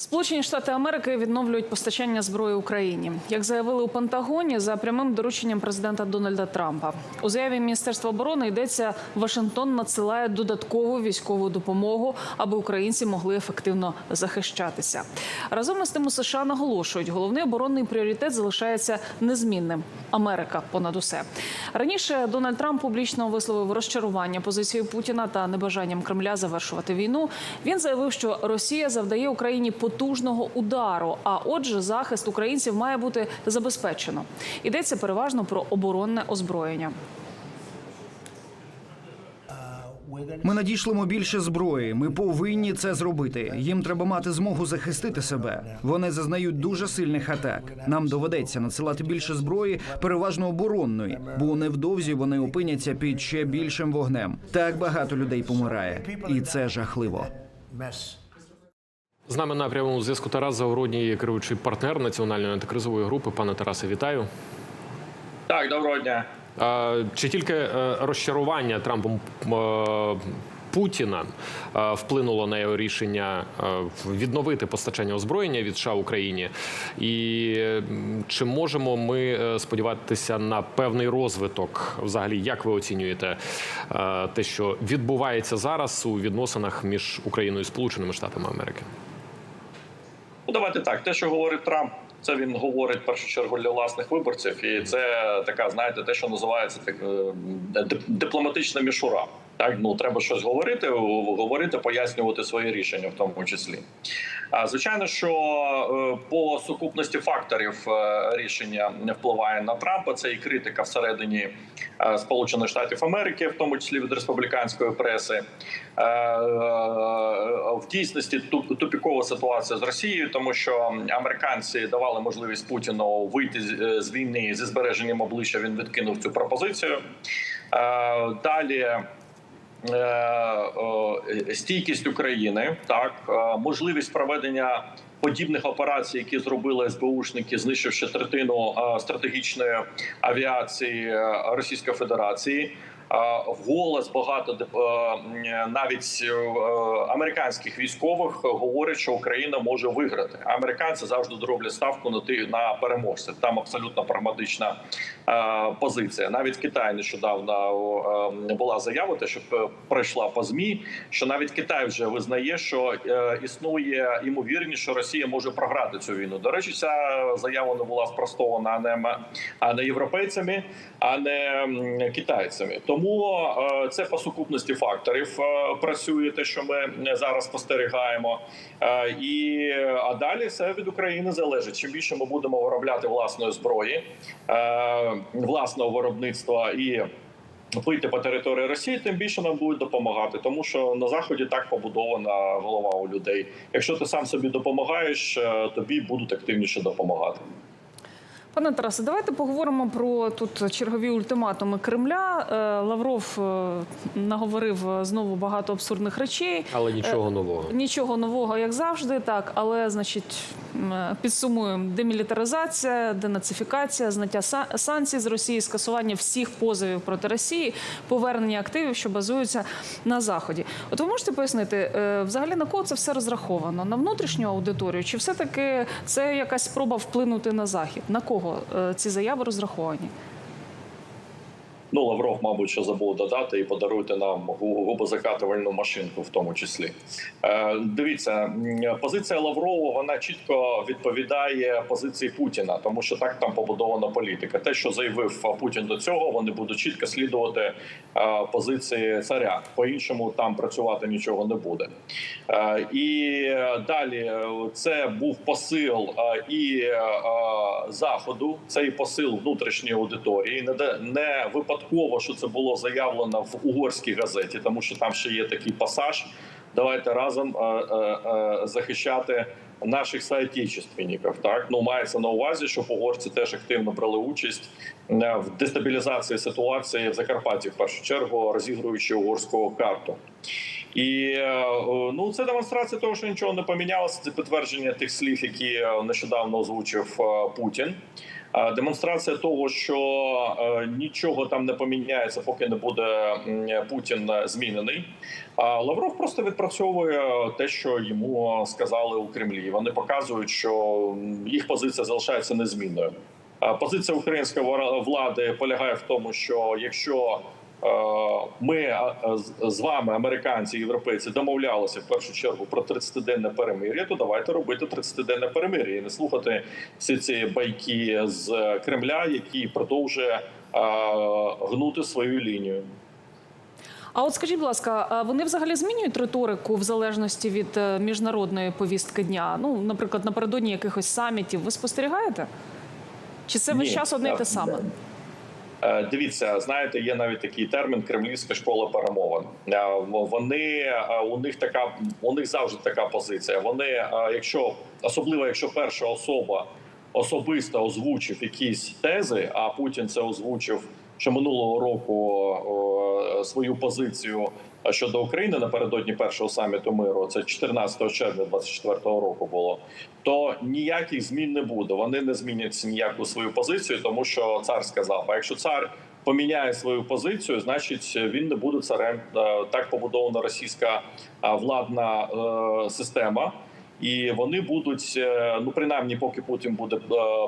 Сполучені Штати Америки відновлюють постачання зброї Україні, як заявили у Пентагоні за прямим дорученням президента Дональда Трампа. У заяві Міністерства оборони йдеться, Вашингтон надсилає додаткову військову допомогу, аби українці могли ефективно захищатися. Разом із тим у США наголошують, головний оборонний пріоритет залишається незмінним Америка понад усе. Раніше Дональд Трамп публічно висловив розчарування позицією Путіна та небажанням Кремля завершувати війну. Він заявив, що Росія завдає Україні потужного удару. А отже, захист українців має бути забезпечено. Йдеться переважно про оборонне озброєння. Ми надішлемо більше зброї. Ми повинні це зробити. Їм треба мати змогу захистити себе. Вони зазнають дуже сильних атак. Нам доведеться надсилати більше зброї, переважно оборонної, бо невдовзі вони опиняться під ще більшим вогнем. Так багато людей помирає, і це жахливо. З нами на прямому зв'язку Тарас Загородній, керуючий партнер національної антикризової групи. Пане Тарасе, вітаю. Так, доброго дня. Чи тільки е, розчарування Трампом е, Путіна е, вплинуло на його рішення відновити постачання озброєння від США Україні? І чи можемо ми сподіватися на певний розвиток? Взагалі, як ви оцінюєте те, що відбувається зараз у відносинах між Україною і Сполученими Штатами Америки? Ну, давайте так. Те, що говорить Трамп, це він говорить в першу чергу для власних виборців, і це така, знаєте, те, що називається так е, дип- дипломатична мішура. Так, ну треба щось говорити, говорити, пояснювати свої рішення, в тому числі. А звичайно, що е, по сукупності факторів е, рішення не впливає на Трампа. Це і критика всередині е, Сполучених Штатів Америки, в тому числі від республіканської преси. В дійсності тупікова ситуація з Росією, тому що американці давали можливість Путіну вийти з- війни зі збереженням обличчя. Він відкинув цю пропозицію. Далі. Е, е, стійкість України, так е, можливість проведення подібних операцій, які зробили СБУшники, знищивши третину стратегічної авіації Російської Федерації. Вголос багато навіть е, американських військових говорять, що Україна може виграти. Американці завжди роблять ставку на ти на переможців. Там абсолютно прагматична е, позиція. Навіть Китай нещодавно е, була заява, те, що пройшла по змі, що навіть Китай вже визнає, що існує ймовірність, що Росія може програти цю війну. До речі, ця заява не була спростована а не європейцями, а не китайцями. Тому е, це по сукупності факторів е, працює те, що ми зараз спостерігаємо. Е, І а далі все від України залежить. Чим більше ми будемо виробляти власної зброї, власного виробництва і плити по території Росії, тим більше нам будуть допомагати, тому що на заході так побудована голова у людей. Якщо ти сам собі допомагаєш, тобі будуть активніше допомагати. Пане Тарасе, давайте поговоримо про тут чергові ультиматуми Кремля. Е, Лавров е, наговорив е, знову багато абсурдних речей. Але нічого нового. Нічого нового, як завжди, так, але значить е, підсумуємо: демілітаризація, денацифікація, зняття санкцій з Росії, скасування всіх позовів проти Росії, повернення активів, що базуються на заході. От ви можете пояснити, е, взагалі на кого це все розраховано? На внутрішню аудиторію, чи все таки це якась спроба вплинути на захід? На кого е, ці заяви розраховані? Ну, Лавров, мабуть, що забув додати і подаруйте нам гу- губозакатувальну машинку, в тому числі. Е, дивіться, позиція Лаврова вона чітко відповідає позиції Путіна, тому що так там побудована політика. Те, що заявив Путін до цього, вони будуть чітко слідувати е, позиції царя. По іншому там працювати нічого не буде. Е, і далі е, це був посил е, і е, заходу, це і посил внутрішньої аудиторії. Не не випадково, що це було заявлено в угорській газеті, тому що там ще є такий пасаж. Давайте разом е, е, е, захищати наших соотечественників. Так ну мається на увазі, що угорці теж активно брали участь в дестабілізації ситуації в Закарпатті, в першу чергу розігруючи угорську карту. І е, ну це демонстрація того, що нічого не помінялося. Це підтвердження тих слів, які е, нещодавно озвучив е, Путін. Демонстрація того, що нічого там не поміняється, поки не буде Путін змінений. Лавров просто відпрацьовує те, що йому сказали у Кремлі. Вони показують, що їх позиція залишається незмінною. Позиція української влади полягає в тому, що якщо ми а, а, з- вами, американці, європейці, домовлялися в першу чергу про 30-денне перемир'я, то давайте робити 30-денне перемир'я і не слухати всі ці байки з Кремля, які продовжує е, гнути свою лінію. А от скажіть, будь ласка, вони взагалі змінюють риторику в залежності від е, міжнародної повістки дня? Ну, наприклад, напередодні якихось самітів. Ви спостерігаєте? Чи це весь час одне й е, те саме? Е, Дивіться, знаєте, є навіть такий термін кремлівська школа перемовин. Е, Вони е, у них така у них завжди така позиція. Вони, якщо особливо якщо перша особа особисто озвучив якісь тези, а Путін це озвучив ще минулого року свою позицію щодо України напередодні першого саміту миру. Це 14 червня 24 року було. То ніяких змін не буде. Вони не змінять ніяку свою позицію, тому що цар сказав. А якщо цар поміняє свою позицію, значить він не буде царем. Е, Так побудована російська е, владна е, система. І вони будуть е, ну принаймні, поки Путін буде е,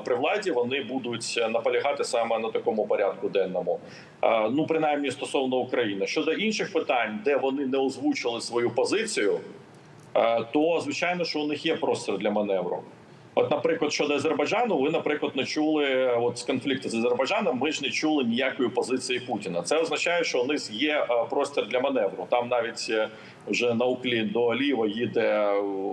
при владі, вони будуть наполягати саме на такому порядку денному. Е, Ну принаймні стосовно України щодо інших питань, де вони не озвучили свою позицію, то звичайно, що у них є простір для маневру. От, наприклад, щодо Азербайджану, ви, наприклад, не чули от з конфлікту з Азербайджаном. Ми ж не чули ніякої позиції Путіна. Це означає, що у них є е, простір для маневру. Там навіть е, вже на уклін до Алієва їде е,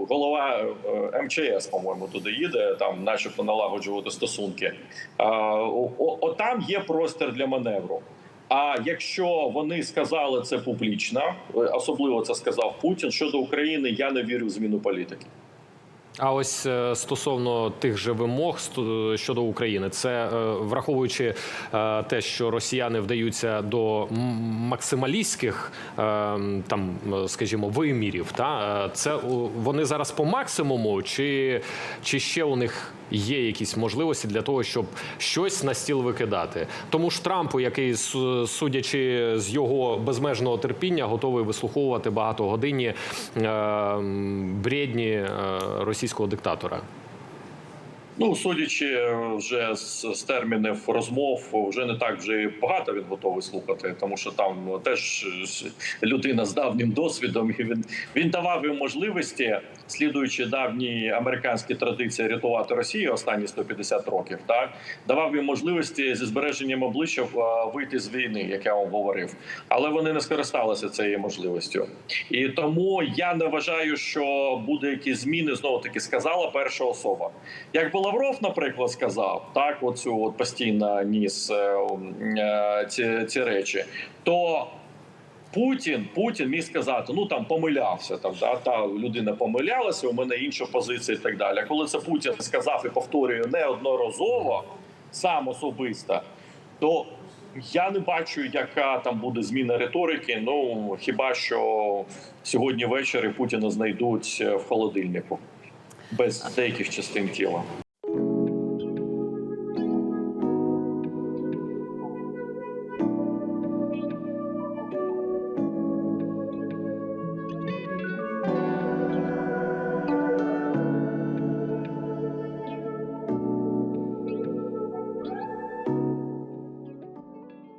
голова е, МЧС, по-моєму, туди їде, там, начебто, налагоджувати стосунки. Е, о- о- От там є простір для маневру. А якщо вони сказали це публічно, е, особливо це сказав Путін щодо України, я не вірю в зміну політики. А ось е, стосовно тих же вимог щодо України, це е, враховуючи е, те, що росіяни вдаються до максималістських там, скажімо, вимірів, та це вони зараз по максимуму, чи, чи ще у них є якісь можливості для того, щоб щось на стіл викидати? Тому ж Трампу, який судячи з його безмежного терпіння, готовий вислуховувати багатогодинні е, бредні російського диктатора. Ну, судячи е, вже з, з термінів розмов, вже не так вже багато він готовий слухати, тому що там теж е, людина з давнім досвідом, і він, він давав їм можливості, слідуючи давній американській традиції рятувати Росію останні 150 років, так давав їм можливості зі збереженням обличчя е, вийти з війни, як я вам говорив, але вони не скористалися цією можливістю. І тому я не вважаю, що буде якісь зміни. Знову таки сказала перша особа. Якби Лавров, наприклад, сказав так, оцю от постійно ніс е, е, ці, ці речі, то Путін Путін міг сказати: ну там помилявся. Там да та людина помилялася. У мене інша позиція, і так далі. Коли це Путін сказав і повторює неодноразово, сам особисто, то я не бачу, яка там буде зміна риторики. Ну хіба що сьогодні ввечері Путіна знайдуть е, в холодильнику без деяких частин тіла.